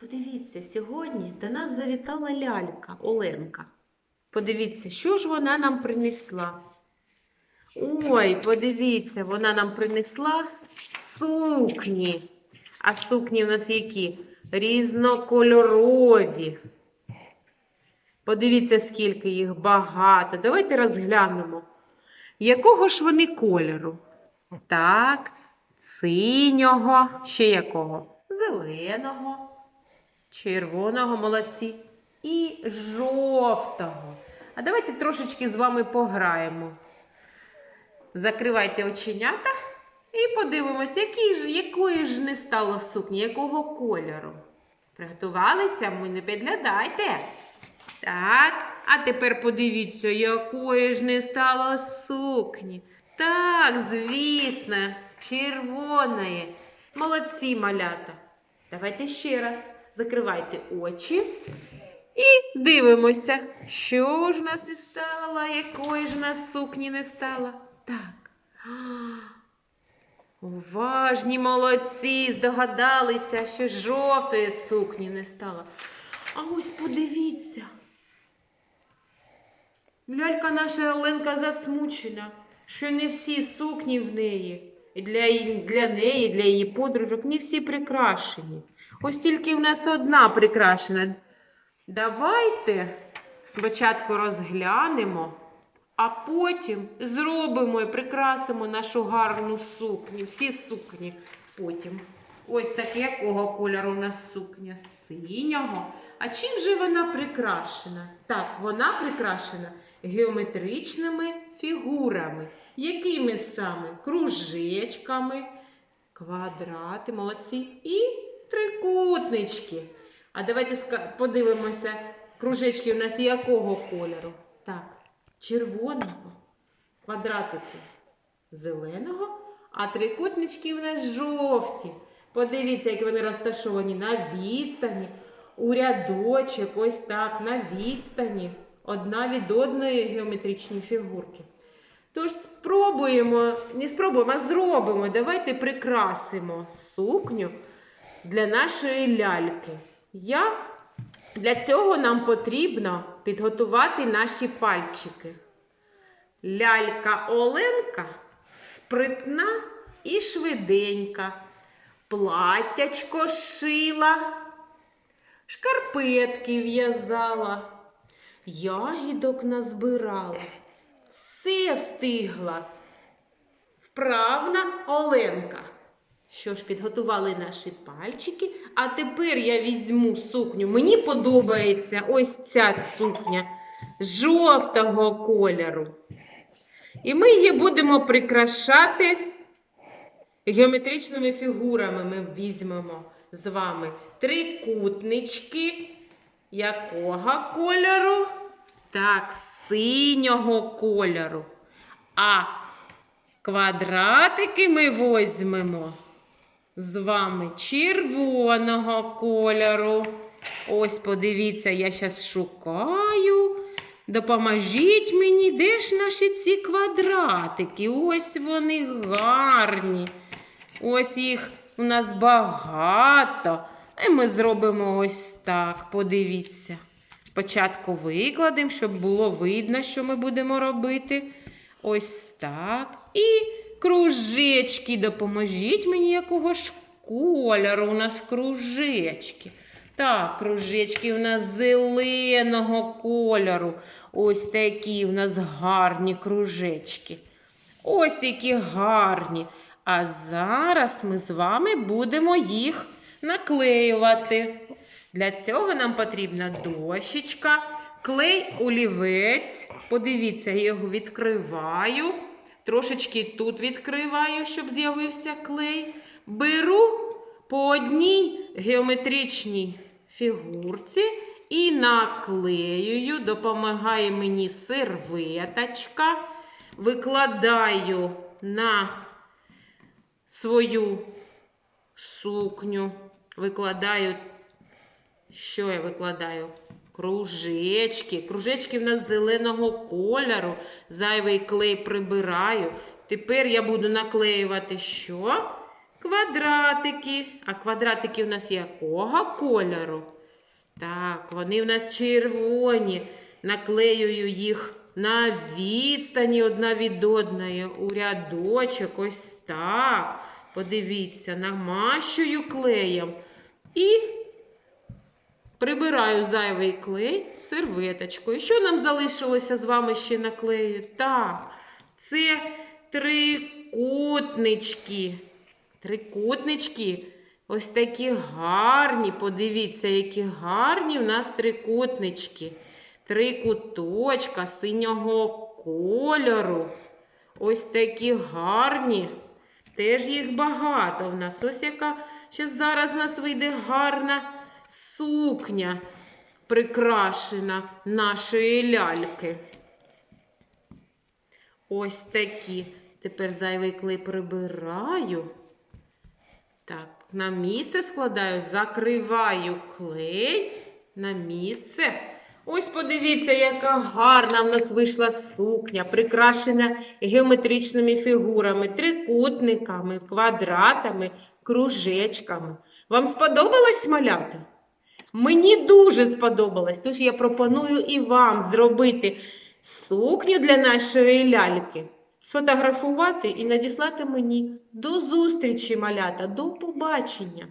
Подивіться, сьогодні до нас завітала лялька Оленка. Подивіться, що ж вона нам принесла. Ой, подивіться, вона нам принесла сукні. А сукні в нас які? Різнокольорові. Подивіться, скільки їх багато. Давайте розглянемо. Якого ж вони кольору? Так, синього, ще якого? Зеленого, червоного, молодці. І жовтого. А давайте трошечки з вами пограємо. Закривайте оченята і подивимося, який ж, якої ж не стало сукні, якого кольору. Приготувалися? Ми не підглядайте. Так, а тепер подивіться, якої ж не стало сукні. Так, звісно, червоної. Молодці малята. Давайте ще раз закривайте очі і дивимося, що ж у нас не стало, якої ж у нас сукні не стало. Так. Уважні молодці, здогадалися, що жовтої сукні не стало. А ось подивіться. Лялька наша Оленка засмучена, що не всі сукні в неї, і для, для неї, для її подружок, не всі прикрашені. Ось тільки в нас одна прикрашена. Давайте спочатку розглянемо, а потім зробимо і прикрасимо нашу гарну сукню. Всі сукні потім. Ось так якого кольору у нас сукня? Синього. А чим же вона прикрашена? Так, вона прикрашена геометричними фігурами. Якими саме? Кружечками, квадрати, молодці, і трикутнички. А давайте подивимося, кружечки у нас якого кольору? Так, червоного, квадратики зеленого, а трикутнички у нас жовті. Подивіться, як вони розташовані на відстані, у рядочок, ось так, на відстані, одна від одної геометричні фігурки. Тож спробуємо, не спробуємо, а зробимо. Давайте прикрасимо сукню для нашої ляльки. Я для цього нам потрібно підготувати наші пальчики. Лялька Оленка спритна і швиденька. Платтячко шила, шкарпетки в'язала, ягідок назбирала. Все встигла. Вправна Оленка. Що ж, підготували наші пальчики, а тепер я візьму сукню. Мені подобається ось ця сукня жовтого кольору. І ми її будемо прикрашати геометричними фігурами. Ми візьмемо з вами трикутнички. Якого кольору? Так, синього кольору. А квадратики ми візьмемо з вами червоного кольору. Ось подивіться, я зараз шукаю. Допоможіть мені, де ж наші ці квадратики? Ось вони гарні. Ось їх у нас багато. І ми зробимо ось так. Подивіться. Спочатку викладемо, щоб було видно, що ми будемо робити. Ось так. І кружечки. Допоможіть мені, якого ж кольору у нас кружечки. Так, кружечки у нас зеленого кольору. Ось такі у нас гарні кружечки. Ось які гарні. А зараз ми з вами будемо їх наклеювати. Для цього нам потрібна дощечка, клей олівець. Подивіться, я його відкриваю. Трошечки тут відкриваю, щоб з'явився клей. Беру по одній геометричній фігурці і наклеюю. Допомагає мені серветочка. Викладаю на свою сукню. Викладаю, що я викладаю? Кружечки. Кружечки в нас зеленого кольору. Зайвий клей прибираю. Тепер я буду наклеювати що? квадратики. А квадратики в нас якого кольору? Так, вони в нас червоні. Наклеюю їх на відстані одна від одної у рядочок. Ось так. Подивіться, намащую клеєм. І прибираю зайвий клей серветочкою. Що нам залишилося з вами ще наклеїти? Так, це трикутнички. Трикутнички. Ось такі гарні. Подивіться, які гарні в нас трикутнички. Три куточка синього кольору. Ось такі гарні. Теж їх багато в нас. Ось яка ще зараз в нас вийде гарна сукня, прикрашена нашої ляльки. Ось такі. Тепер зайвий клей прибираю. Так, на місце складаю, закриваю клей на місце. Ось подивіться, яка гарна в нас вийшла сукня, прикрашена геометричними фігурами, трикутниками, квадратами, кружечками. Вам сподобалось малята? Мені дуже сподобалось, тож я пропоную і вам зробити сукню для нашої ляльки, сфотографувати і надіслати мені. До зустрічі, малята, до побачення!